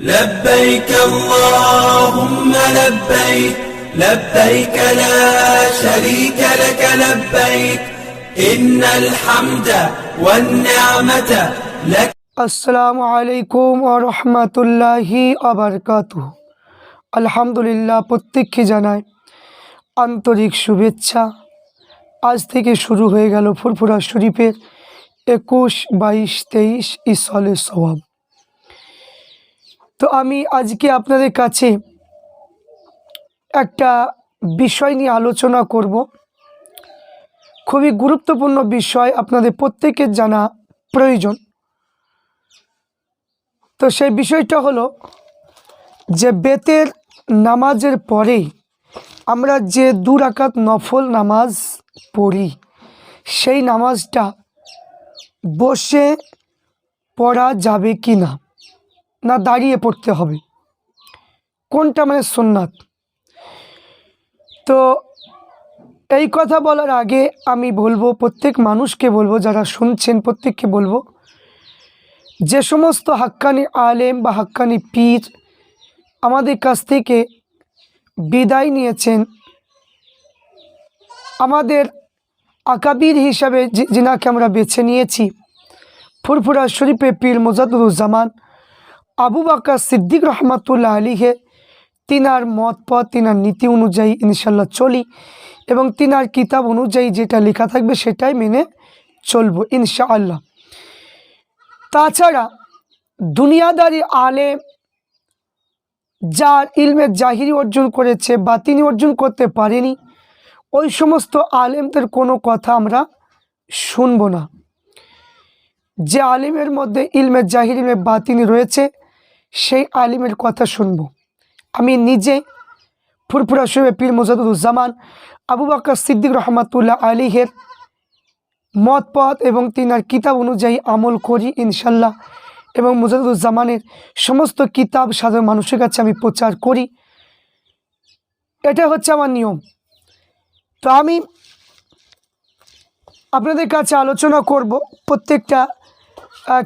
لبيك اللهم لبيك لبيك لا شريك لك لبيك إن الحمد والنعمة لك আসসালামু আলাইকুম ও রহমতুল্লাহি আবরকাত আলহামদুলিল্লাহ প্রত্যেককে জানায় আন্তরিক শুভেচ্ছা আজ থেকে শুরু হয়ে গেল ফুরফুরা শরীফের একুশ বাইশ তেইশ ইসলে সওয়াব তো আমি আজকে আপনাদের কাছে একটা বিষয় নিয়ে আলোচনা করব। খুবই গুরুত্বপূর্ণ বিষয়, আপনাদের প্রত্যেকের জানা প্রয়োজন। তো সেই বিষয়টা হলো যে বেতের নামাজের পরে আমরা যে দু রাকাত নফল নামাজ পড়ি, সেই নামাজটা বসে পড়া যাবে কি না না দাঁড়িয়ে পড়তে হবে। কোনটা মানে সোননাথ? তো এই কথা বলার আগে আমি বলব, প্রত্যেক মানুষকে বলব, যারা শুনছেন প্রত্যেককে বলব, যে সমস্ত হাক্কানি আলেম বা হাক্কানি পীর আমাদের কাছ থেকে বিদায় নিয়েছেন, আমাদের আকাবির হিসাবে যিনাকে আমরা বেছে নিয়েছি, ফুরফুরা শরীফে পীর মোজাদুজ্জামান আবু বাক্কা সিদ্দিক রহমাতুল্লাহ আলীহে তিনার মত পথ, তিনার নীতি অনুযায়ী ইনশাল্লাহ চলি এবং তিনার কিতাব অনুযায়ী যেটা লেখা থাকবে সেটাই মেনে চলবো ইনশাআল্লাহ। তাছাড়া দুনিয়াদারি আলেম যার ইলমে জাহিরি অর্জন করেছে বা তিনি অর্জন করতে পারেনি, ওই সমস্ত আলেমদের কোনো কথা আমরা শুনব না। যে আলিমের মধ্যে ইলমে জাহির ইলমে বাতিনি রয়েছে সেই আলিমের কথা শুনব। আমি নিজে ফুরফুরা শোয়ে পীর মোজাদুজ্জামান আবু বাক্কা সিদ্দিক রহমাতুল্লাহ আলীহের মত পথ এবং তিনার কিতাব অনুযায়ী আমল করি ইনশাল্লাহ এবং মুজাদুজ্জামানের সমস্ত কিতাব সাধারণ মানুষের কাছে আমি প্রচার করি। এটা হচ্ছে আমার নিয়ম। তো আমি আপনাদের কাছে আলোচনা করব, প্রত্যেকটা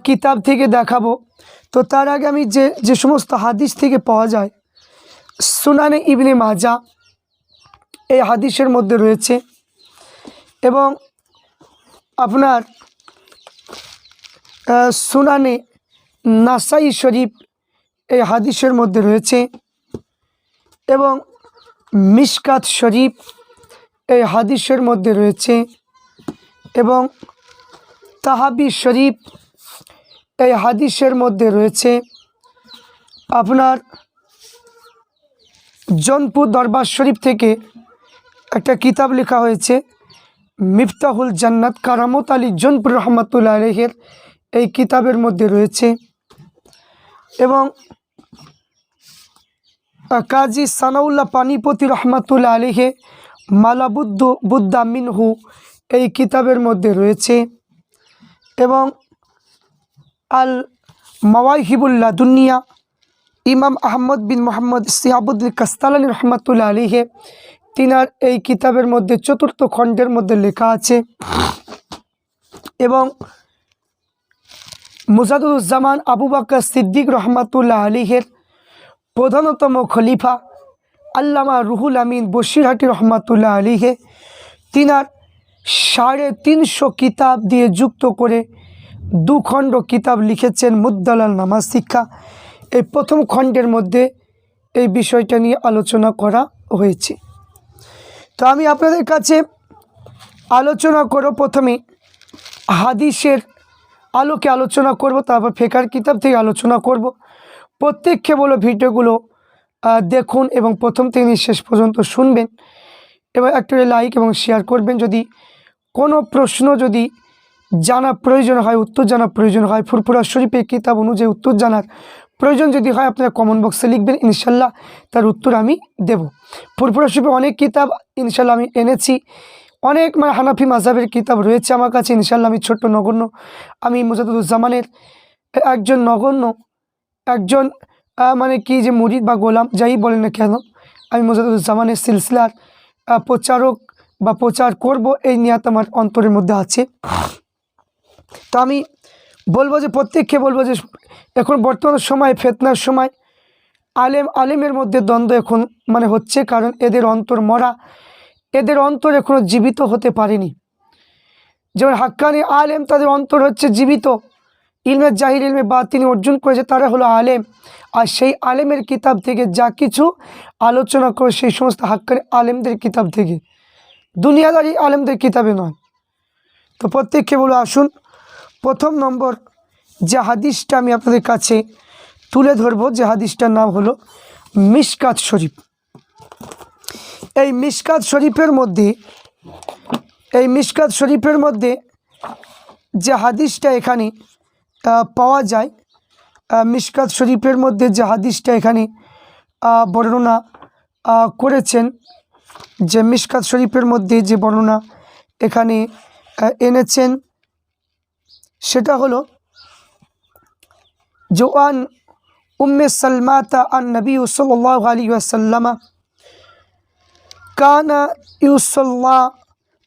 কিতাব থেকে দেখাবো। তো তার আগে আমি যে যে সমস্ত হাদিস থেকে পাওয়া যায়, সুনানে ইবনে মাজা এই হাদিসের মধ্যে রয়েছে এবং আপনার সুনানে নাসাই শরীফ এই হাদিসের মধ্যে রয়েছে এবং মিশকাত শরীফ এই হাদিসের মধ্যে রয়েছে এবং তাহাবি শরীফ এই হাদিসের মধ্যে রয়েছে আপনার জনপুর দরবার শরীফ থেকে একটা কিতাব লেখা হয়েছে, মিফতাহুল জান্নাত, কারামত আলী জনপুর রহমতুল্লাহ আলহের এই কিতাবের মধ্যে রয়েছে। এবং কাজী সানাউল্লাহ পানিপতি রহমাতুল্লাহ আলিহে মালাবুদ্দ বুদ্দা মিনহু, এই কিতাবের মধ্যে রয়েছে। এবং আল মাওয়াহিবুল্লাহ দুনিয়া ইমাম আহমদ বিন মোহাম্মদ সিয়াবুদ্দিন কাস্তালানি রহমাতুল্লাহ আলিহে তিনার এই কিতাবের মধ্যে চতুর্থ খণ্ডের মধ্যে লেখা আছে। এবং মুজাদুজ্জামান আবু বাক্কা সিদ্দিক রহমাতুল্লাহ আলিহের প্রধানতম খলিফা আল্লামা রুহুল আমিন বসিরহাটি রহমাতুল্লাহ আলীহে তিনার সাড়ে তিনশো কিতাব দিয়ে যুক্ত করে দু খণ্ড কিতাব লিখেছেন মুদ্দালাল নামাজ শিক্ষা। এই প্রথম খণ্ডের মধ্যে এই বিষয়টা নিয়ে আলোচনা করা হয়েছে। তো আমি আপনাদের কাছে আলোচনা করব প্রথমে হাদিসের আলোকে আলোচনা করব, তারপর ফেকার কিতাব থেকে আলোচনা করব। প্রত্যেককে বলো ভিডিওগুলো দেখুন এবং প্রথম থেকে শেষ পর্যন্ত শুনবেন এবং একটা লাইক এবং শেয়ার করবেন। যদি কোনো প্রশ্ন যদি জানা প্রয়োজন হয়, উত্তর জানা প্রয়োজন হয়। ফুরফুরা শরীফের কিতাব অনুযায়ী উত্তর জানার প্রয়োজন যদি হয়, আপনারা কমেন্ট বক্সে লিখবেন, ইনশাল্লাহ তার উত্তর আমি দেব। ফুরফুরা শরীফে অনেক কিতাব ইনশাল্লাহ আমি এনেছি। অনেক মানে হানাফি মাজাবের কিতাব রয়েছে আমার কাছে, ইনশাল্লাহ আমি ছোট্ট নগণ্য। আমি মুজাদুজ্জামানের একজন নগণ্য, একজন মানে কি যে মুরিদ বা গোলাম, যাই বলেন না কেন, আমি মুজাদুজ্জামানের সিলসিলার প্রচারক বা প্রচার করব, এই নিয়াত আমার অন্তরের মধ্যে আছে। তো আমি বলব যে প্রত্যেককে বলব যে এখন বর্তমান সময়, ফেতনার সময়, আলেম, আলেমের মধ্যে দ্বন্দ্ব এখন মানে হচ্ছে কারণ এদের অন্তর মরা, এদের অন্তর এখনও জীবিত হতে পারেনি। যেমন হাক্কানি আলেম তাদের অন্তর হচ্ছে জীবিত। ইলমে জাহির, ইলমে বা তিনি অর্জন করেছে, তারা হলো আলেম। আর সেই আলেমের কিতাব থেকে যা কিছু আলোচনা করে সেই সমস্ত হাক্কানি আলেমদের কিতাব থেকে। দুনিয়াদারি আলেমদের কিতাবে নয়। তো প্রত্যেককে বলো আসুন প্রথম নম্বর যে হাদিসটা আমি আপনাদের কাছে তুলে ধরবো। যে হাদিসটার নাম হলো মিশকাত শরীফ। এই মিশকাত শরীফের মধ্যে এই মিশকাত শরীফের মধ্যে যে হাদিসটা এখানে পাওয়া যায়। আহ, মিশকাত শরীফের মধ্যে যে হাদিসটা এখানে বর্ণনা করেছেন। যে মিশকাত শরীফের মধ্যে যে বর্ণনা এখানে এনেছেন। সেটা হলো জোয়ান উম্মে সালমাতা আন নবী সাল্লাল্লাহু আলাইহি ওয়াসাল্লামা কানা ইউসাল্লা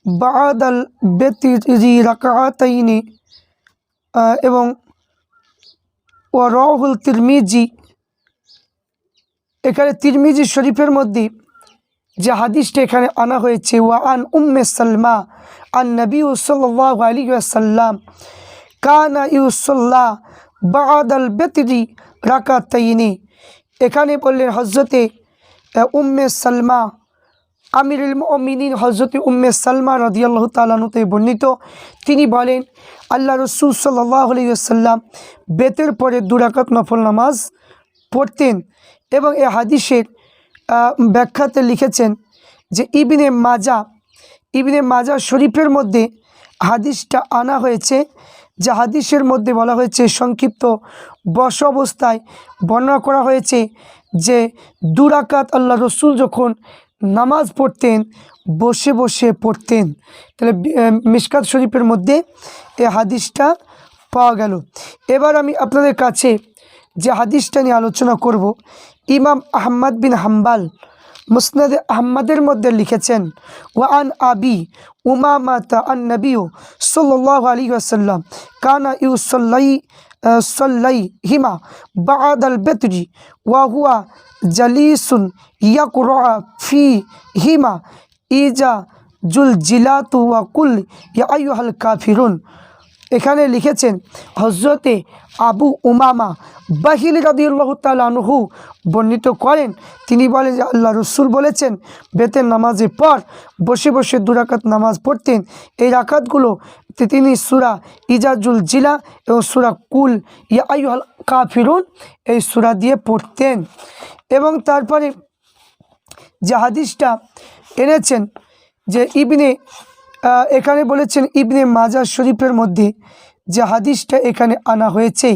বাদাল বেতিরি রাকাতাইনি এবং ও রহুল তিরমিজি, এখানে তিরমিজি শরীফের মধ্যে যে হাদিসটা এখানে আনা হয়েছে, ওয়া আন উম্মে সালমা আন নবী সাল্লাল্লাহু আলাইহি ওয়াসাল্লাম কানা ইউসাল্লা বাদাল বেতিরি রাকাতাইনি। এখানে বললেন হজরতে উম্মে সালমা, আমিরুল মিনিন হজরত উম্মে সালমা রদিয়াল্লাহ তালানুতে বর্ণিত। তিনি বলেন, আল্লাহ রসুল সাল্লাম বেতের পরে দুরাকাত নফল নামাজ পড়তেন এবং এ হাদিসের ব্যাখ্যাতে লিখেছেন যে ইবিনে মাজা ইবিনে মাজা শরীফের মধ্যে হাদিসটা আনা হয়েছে যে হাদিসের মধ্যে বলা হয়েছে, সংক্ষিপ্ত বস অবস্থায় বর্ণনা করা হয়েছে যে দুরাকাত আল্লাহ রসুল যখন নামাজ পড়তেন, বসে বসে পড়তেন, তাহলে মিশকাত শরীফের মধ্যে এ হাদিসটা পাওয়া গেল। এবার আমি আপনাদের কাছে যে হাদিসটা নিয়ে আলোচনা করব, ইমাম আহম্মদ বিন হাম্বাল মুসনাদ আহম্মদের মধ্যে লিখেছেন, ওয়ান আবি উমামাতা আন নবীও সাল্লাহ আলী আসাল্লাম কানা ইউ সাল্লাই সাল্লাই হিমা বাদ আল বেতরি ওয়াহুয়া জালিসুন ইয়াকুরা ফি হিমা ইজা জুল জিলাতু ওয়া কুল ইয়া কাফিরুন। এখানে লিখেছেন হজরতে আবু উমামা বাহিল রাদিউল্লাহ তালানহু বর্ণিত করেন। তিনি বলেন যে আল্লাহ রসুল বলেছেন, বেতের নামাজের পর বসে বসে দুরাকাত নামাজ পড়তেন। এই রাকাতগুলো তিনি সুরা ইজাজুল জিলা এবং সুরা কুল ইয়া আইহাল কাফিরুন এই সুরা দিয়ে পড়তেন। এবং তারপরে যে হাদিসটা এনেছেন যে ইবনে এখানে বলেছেন ইবনে মাজার শরীফের মধ্যে যে হাদিসটা এখানে আনা হয়েছে,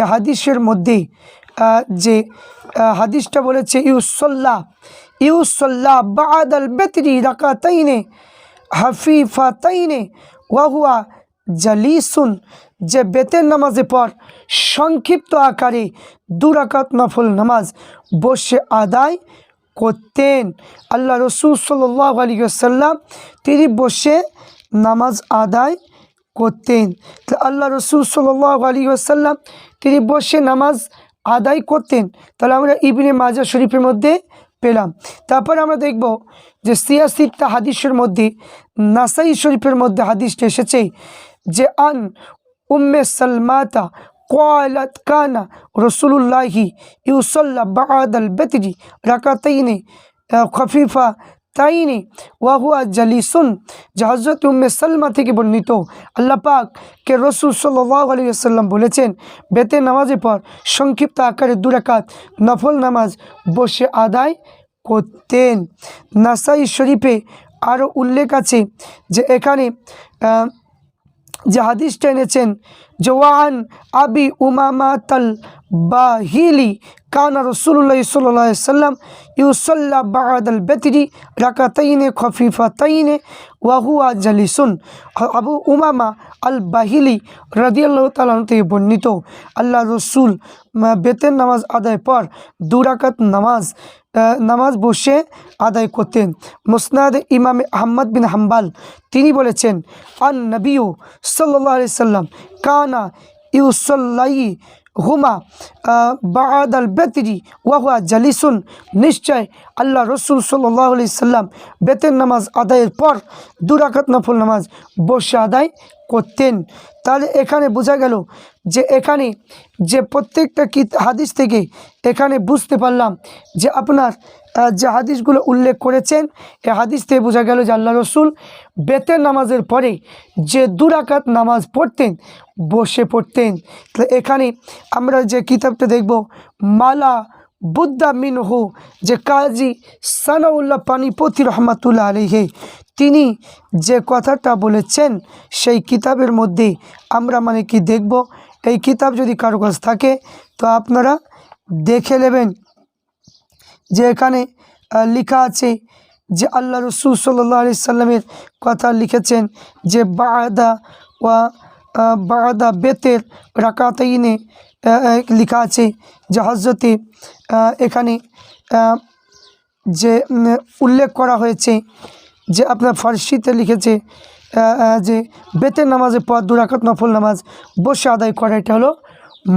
এ হাদিসের মধ্যে যে হাদিসটা বলেছে ইউসল্লাহ ইউসল্লাহ বাদ আল বেতরি হাফিফা তাইনে ওয়াহুয়া জালিসুন, যে বেতের নামাজে পর সংক্ষিপ্ত আকারে দুরাকাত নফল নামাজ বসে আদায় করতেন। আল্লাহ রসুল সাল্লাহ আলী সাল্লাম তিনি বসে নামাজ আদায় করতেন। তো আল্লাহ রসুল সাল্লাহ আলী সাল্লাম তিনি বসে নামাজ আদায় করতেন। তাহলে আমরা ইবনে মাজা শরীফের মধ্যে পেলাম। তারপর আমরা দেখব যে সিয়াসিত্তা হাদিসের মধ্যে, নাসাই শরীফের মধ্যে হাদিসটা এসেছে যে, আন উম্মে সালমাতা قالت كان رسول الله يصلى بعد البتر ركعتين خفيفة তাইনি ওয়াহুয়া জালিসুন যে হজরত উম্মে সালমা থেকে বর্ণিত আল্লাহ পাক কে রসুল সাল্লাহ আলী সাল্লাম বলেছেন বেতে নামাজের পর সংক্ষিপ্ত আকারে দুরাকাত নফল নামাজ বসে আদায় করতেন নাসাই শরীফে আরও উল্লেখ আছে যে এখানে আহ, যে হাদিসটা এনেছেন জওয়ান আবি উমামাতাল বাহিলি কানা রসুল্লাহ সাল্লাহ সাল্লাম ইউসল্লা বাদাল বেতরি রাকাতাইনে, খফিফাতাইনে ওয়াহুয়া জালিসুন। আবু উমামা আল বাহিলি রাদিয়াল্লাহ তালন থেকে বর্ণিত, আল্লাহ রসুল বেতের নামাজ আদায় পর দুরাকাত নামাজ নামাজ বসে আদায় করতেন। মুসনাদ ইমামে আহম্মদ বিন হাম্বাল তিনি বলেছেন আন নবীও সাল্লাহ আলি সাল্লাম কানা ইউসল্লাই হুমা বাদ আল বেতরি ওয়াহুয়া জালিসুন। নিশ্চয় আল্লাহ রসুল সাল্লাহ আলি সাল্লাম বেতের নামাজ আদায়ের পর দুরাকাত নফল নামাজ বসে আদায় করতেন। তাহলে এখানে বোঝা গেল যে এখানে যে প্রত্যেকটা কি হাদিস থেকে এখানে বুঝতে পারলাম যে আপনার যে হাদিসগুলো উল্লেখ করেছেন এই হাদিস থেকে বোঝা গেল যে আল্লাহ রসুল বেতের নামাজের পরে যে দুরাকাত নামাজ পড়তেন, বসে পড়তেন। তো এখানে আমরা যে কিতাবটা দেখব, মালা বুদ্ধা মিনহু যে কাজী সানাউল্লাহ পানিপতি রহমাতুল্লাহ আলিহে তিনি যে কথাটা বলেছেন, সেই কিতাবের মধ্যে আমরা মানে কি দেখব? এই কিতাব যদি কারও কাছ থাকে, তো আপনারা দেখে নেবেন যে এখানে লেখা আছে যে আল্লাহ রসুল সাল্লাহ সাল্লামের কথা লিখেছেন যে বাদা ওয়া বাদা বেতের রাকাতাইনে লেখা আছে যে হজরতে এখানে যে উল্লেখ করা হয়েছে যে আপনার ফার্সিতে লিখেছে যে বেতের নামাজের পর দুরাকাত নফল নামাজ বসে আদায় করা, এটা হলো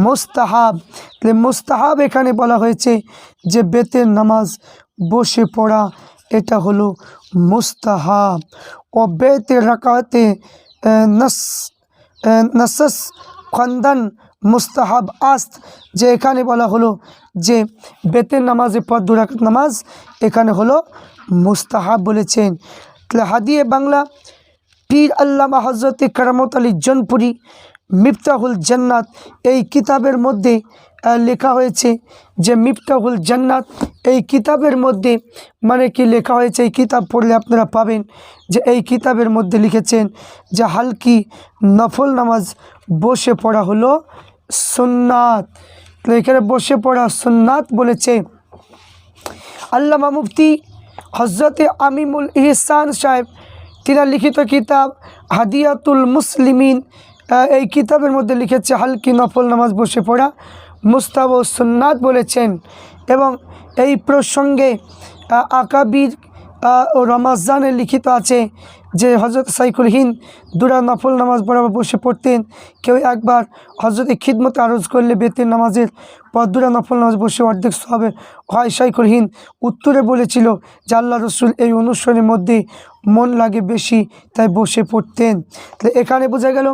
মোস্তাহাব। তাহলে মোস্তাহাব এখানে বলা হয়েছে যে বেতের নামাজ বসে পড়া, এটা হলো মোস্তাহাব। ও বেতের রাকাতে নস নসস খন্দন মুস্তাহাব আস্ত, যে এখানে বলা হলো যে বেতের নামাজে পর দুরাকাত নামাজ, এখানে হলো মুস্তাহাব বলেছেন। তাহলে হাদিয়ে বাংলা, পীর আল্লামা হজরত কারামত আলী জনপুরি, মিফতাহুল জান্নাত, এই কিতাবের মধ্যে লেখা হয়েছে যে মিফতাহুল জান্নাত, এই কিতাবের মধ্যে মানে কি লেখা হয়েছে, এই কিতাব পড়লে আপনারা পাবেন যে এই কিতাবের মধ্যে লিখেছেন যে হালকি নফল নামাজ বসে পড়া হলো সুন্নাত। তো এখানে বসে পড়া সুন্নাত বলেছে আল্লামা মুফতি হজরতে আমিমুল ইহসান সাহেব। তিনার লিখিত কিতাব হাদিয়াতুল মুসলিমিন এই কিতাবের মধ্যে লিখেছে, হালকি নফল নামাজ বসে পড়া মুস্তাব ও সুন্নাত বলেছেন। এবং এই প্রসঙ্গে আকাবির ও রমাজানে লিখিত আছে যে হজরত সাইকুল হিন্দ দুরা নফল নামাজ বরাবর বসে পড়তেন। কেউ একবার হজরতে খিদমতে আরজ করলে বেতের নামাজের পর দুরা নফল নামাজ বসে অর্ধেক হবে হয়। সাইকুল হিন্দ উত্তরে বলেছিল যে আল্লাহ রসুল এই অনুষ্ঠানের মধ্যে মন লাগে বেশি, তাই বসে পড়তেন। তাহলে এখানে বোঝা গেল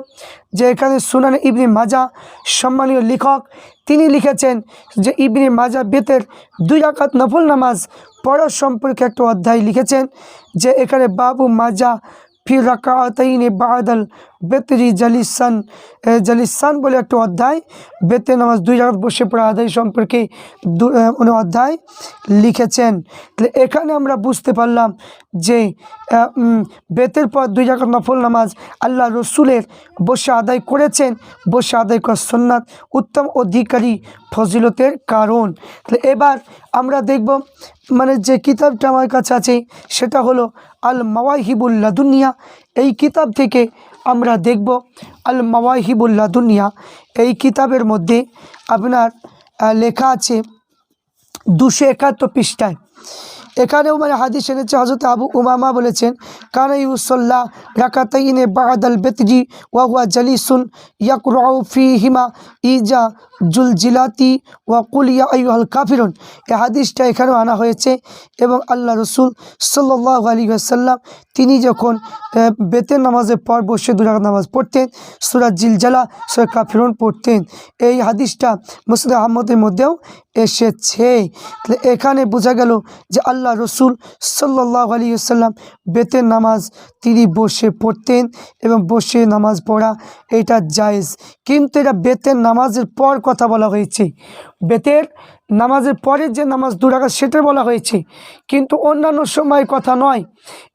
যে এখানে সুনান ইবনি মাজা সম্মানীয় লেখক, তিনি লিখেছেন যে ইবনি মাজা বেতের দুই রাকাত নফল নামাজ পড়ার সম্পর্কে একটা অধ্যায় লিখেছেন যে এখানে বাবু মাজা ফির রাকাতাইনে বাদাল বেতরি জালিসান। জালিসান বলে একটা অধ্যায় বেতে নামাজ দুই রাকাত বসে পড়া আদায় সম্পর্কে উনি অধ্যায় লিখেছেন। তাহলে এখানে আমরা বুঝতে পারলাম যে বেতের পর দুই রাকাত নফল নামাজ আল্লাহ রসুলের বসে আদায় করেছেন। বসে আদায় করা সন্ন্যাত উত্তম অধিকারী ফজিলতের কারণ। তাহলে এবার আমরা দেখব মানে যে কিতাবটা আমার কাছে আছে সেটা হলো আল মাওয়াহিবুল্লা দুনিয়া এই কিতাব থেকে আমরা দেখব আল মাওয়াহিবুল্লা দুনিয়া এই কিতাবের মধ্যে আপনার লেখা আছে দুশো একাত্তর পৃষ্ঠায়। এখানেও মানে হাদিস এনেছে হজরত আবু উমামা বলেছেন, কানা ইউসল্লাহ রাকাতাইনে বাদাল বেতজি ওয়াহুয়া জালিসুন ইয়াকরাউ ফি হিমা ইজা জুলজিলাতি ওয়া কুলিয়া আইহাল কাফিরুন। এই হাদিসটা এখানেও আনা হয়েছে এবং আল্লাহ রসুল সাল্লাহ আলী আসাল্লাম তিনি যখন বেতের নামাজের পর বসে দুরাক নামাজ পড়তেন সুরাজ জিলজালা, সুরা কাফিরুন পড়তেন। এই হাদিসটা মুসলিম আহমদের মধ্যেও এসেছে। তাহলে এখানে বোঝা গেল যে আল্লাহ রসুল সাল্লাহ আলী আসাল্লাম বেতের নামাজ তিনি বসে পড়তেন এবং বসে নামাজ পড়া এটা জায়েজ। কিন্তু এটা বেতের নামাজের পর কথা বলা হয়েছে। বেতের নামাজের পরের যে নামাজ দুরাকা সেটা বলা হয়েছে। কিন্তু অন্যান্য সময় কথা নয়।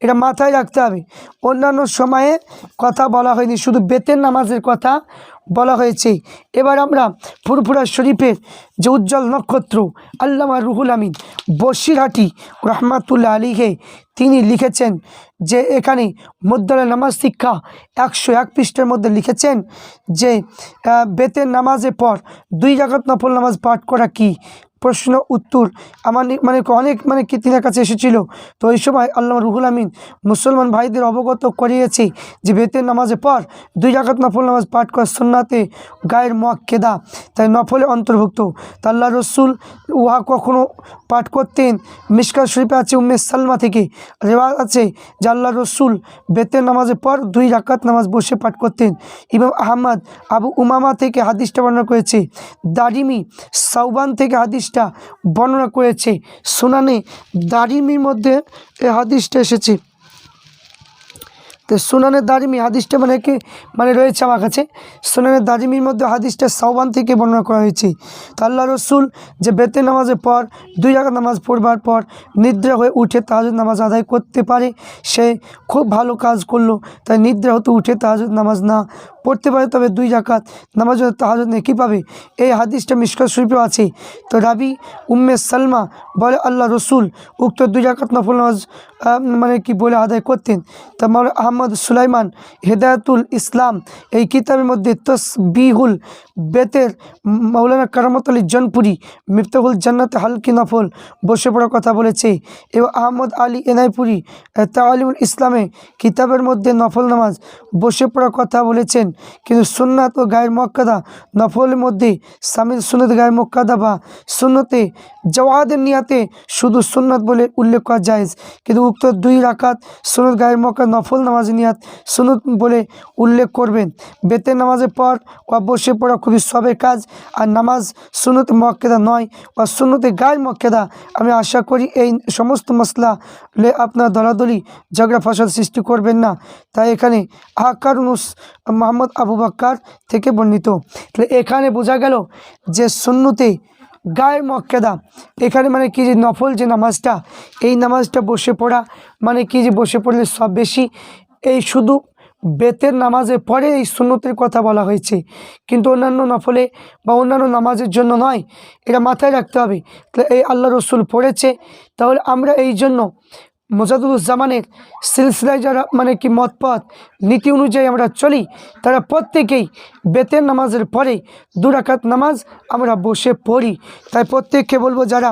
এটা মাথায় রাখতে হবে। অন্যান্য সময়ে কথা বলা হয়নি। শুধু বেতের নামাজের কথা বলা হয়েছে। এবার আমরা ফুরফুরা শরীফের যে উজ্জ্বল নক্ষত্র, আল্লামা রুহুল আমিন বসিরহাটি রহমাতুল্লা আলীকে তিনি লিখেছেন যে এখানে মধ্যলে নামাজ শিক্ষা একশো এক পৃষ্ঠের মধ্যে লিখেছেন যে বেতের নামাজে পর দুই জাগত নফল নামাজ পাঠ করা কি? প্রশ্ন, উত্তর আমার মানে অনেক মানে কি তিনার কাছে এসেছিল। তো ওই সময় আল্লাহ রুহুল আমিন মুসলমান ভাইদের অবগত করিয়েছে যে বেতের নামাজের পর দুই রাকাত নফল নামাজ পাঠ করা সুন্নাতে গায়ের কেদা তাই নফলে অন্তর্ভুক্ত। তা আল্লাহ রসুল উহা কখনো পাঠ করতেন? মিসকার শরীফে আছে উম্মে সালমা থেকে রেওয়াজ আছে যে আল্লাহ রসুল বেতের নামাজের পর দুই রাকাত নামাজ বসে পাঠ করতেন। ইমাম আহমদ আবু উমামা থেকে হাদিসটা বর্ণনা করেছে। দারিমি সাউবান থেকে হাদিসটা বর্ণনা করেছে। সুনানে দারিমির মধ্যে এ হাদিসটা এসেছে। তো সুনানের দারিমি হাদিসটা মানে কি মানে রয়েছে আমার কাছে। সুনানের দারিমির মধ্যে হাদিসটা সাউবান থেকে বর্ণনা করা হয়েছে। তো আল্লাহ রসুল যে বেতে নামাজের পর, দুই রাকাত নামাজ পড়বার পর নিদ্রা হয়ে উঠে তাহাজুদ নামাজ আদায় করতে পারে। সে খুব ভালো কাজ করল, তাই নিদ্রা হতে উঠে তাহাজুদ নামাজ না পড়তে পারে, তবে দুই জাকাত নামাজ তাহাজুদ নেই কী পাবে। এই হাদিসটা মিশকাত শরীফেও আছে। তো রাবি উম্মে সালমা বলে আল্লাহ রসুল, উক্ত দুই জাকাত নফল নামাজ মানে কি বলে আদায় করতেন? তা মৌলা আহমদ সুলাইমান হেদায়তুল ইসলাম এই কিতাবের মধ্যে তসবিহুল বেতের মৌলানা কারামত আলী জনপুরি, মিফতাহুল জান্নাতে হালকি নফল বসে পড়ার কথা বলেছে। এবং আহমদ আলী এনাইপুরি তালিমুল ইসলামে কিতাবের মধ্যে নফল নামাজ বসে পড়ার কথা বলেছেন। কিন্তু সুন্নাত ও গায়ের মক্কাদা নফলের মধ্যে সামিল সুন্নত গায়ের মক্কাদা বা সুন্নতে জওয়াদের নিয়াতে শুধু সুন্নত বলে উল্লেখ করা যায় কিন্তু উক্ত দুই রাকাত সুনত গায়ের মক্কা নফল নামাজ নিয়াত সুনত বলে উল্লেখ করবেন। বেতের নামাজের পর বা বসে পড়া খুবই সবের কাজ, আর নামাজ সুনত মক্কেদা নয় বা সুন্নতে গায়ের মক্কেদা আমি আশা করি এই সমস্ত মশলা লে আপনার দলাদলি, ঝগড়া ফসল সৃষ্টি করবেন না। তাই এখানে আকারুনুস মোহাম্মদ আবু বাক্কার থেকে বর্ণিত। তাহলে এখানে বোঝা গেল যে সুন্নতে গায়ের মক্কেদা। এখানে মানে কি যে নফল যে নামাজটা, এই নামাজটা বসে পড়া মানে কি যে বসে পড়লে সব বেশি। এই শুধু বেতের নামাজের পরে এই সুন্নতের কথা বলা হয়েছে। কিন্তু অন্যান্য নফলে বা অন্যান্য নামাজের জন্য নয়, এটা মাথায় রাখতে হবে। তাহলে এই আল্লাহ রসুল পড়েছে, তাহলে আমরা এই জন্য মোজাদুজ্জামানের সিলসিলায় যারা মানে কি মতপথ, নীতি অনুযায়ী আমরা চলি, তারা প্রত্যেকেই বেতের নামাজের পরে দুরাকাত নামাজ আমরা বসে পড়ি। তাই প্রত্যেককে বলব যারা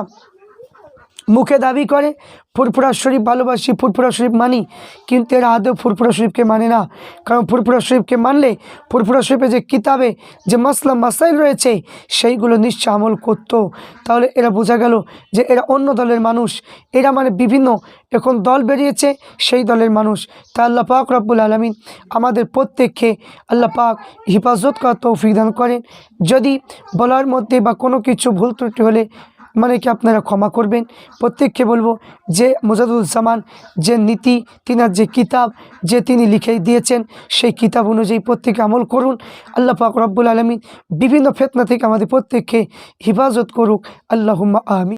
মুখে দাবি করে, ফুরফুরা শরীফ ভালোবাসি, ফুরফুরা শরীফ মানি। কিন্তু এরা আদৌ ফুরফুরা শরীফকে মানে না। কারণ ফুরফুরা শরীফকে মানলে, ফুরফুরা শরীফে যে কিতাবে যে মাসলা, মাসাইল রয়েছে, সেইগুলো নিশ্চয় আমল করত। তাহলে এরা বোঝা গেল যে এরা অন্য দলের মানুষ। এরা মানে বিভিন্ন। এখন দল বেরিয়েছে, সেই দলের মানুষ। তা আল্লাহ পাক রব্বুল আলমিন আমাদের প্রত্যেককে আল্লাহ পাক হিফাজত করা তৌফিক দান করেন। যদি বলার মধ্যে বা কোনো কিছু ভুল ত্রুটি হলে মানে কি আপনারা ক্ষমা করবেন? প্রত্যেককে বলব যে মোজাদুজ্জামান যে নীতি, তিনার যে কিতাব যে তিনি লিখে দিয়েছেন, সেই কিতাব অনুযায়ী প্রত্যেকে আমল করুন। আল্লাহ পাক রব্বুল আলমিন বিভিন্ন ফেতনা থেকে আমাদের প্রত্যেককে হেফাজত করুক। আল্লাহ আমিন।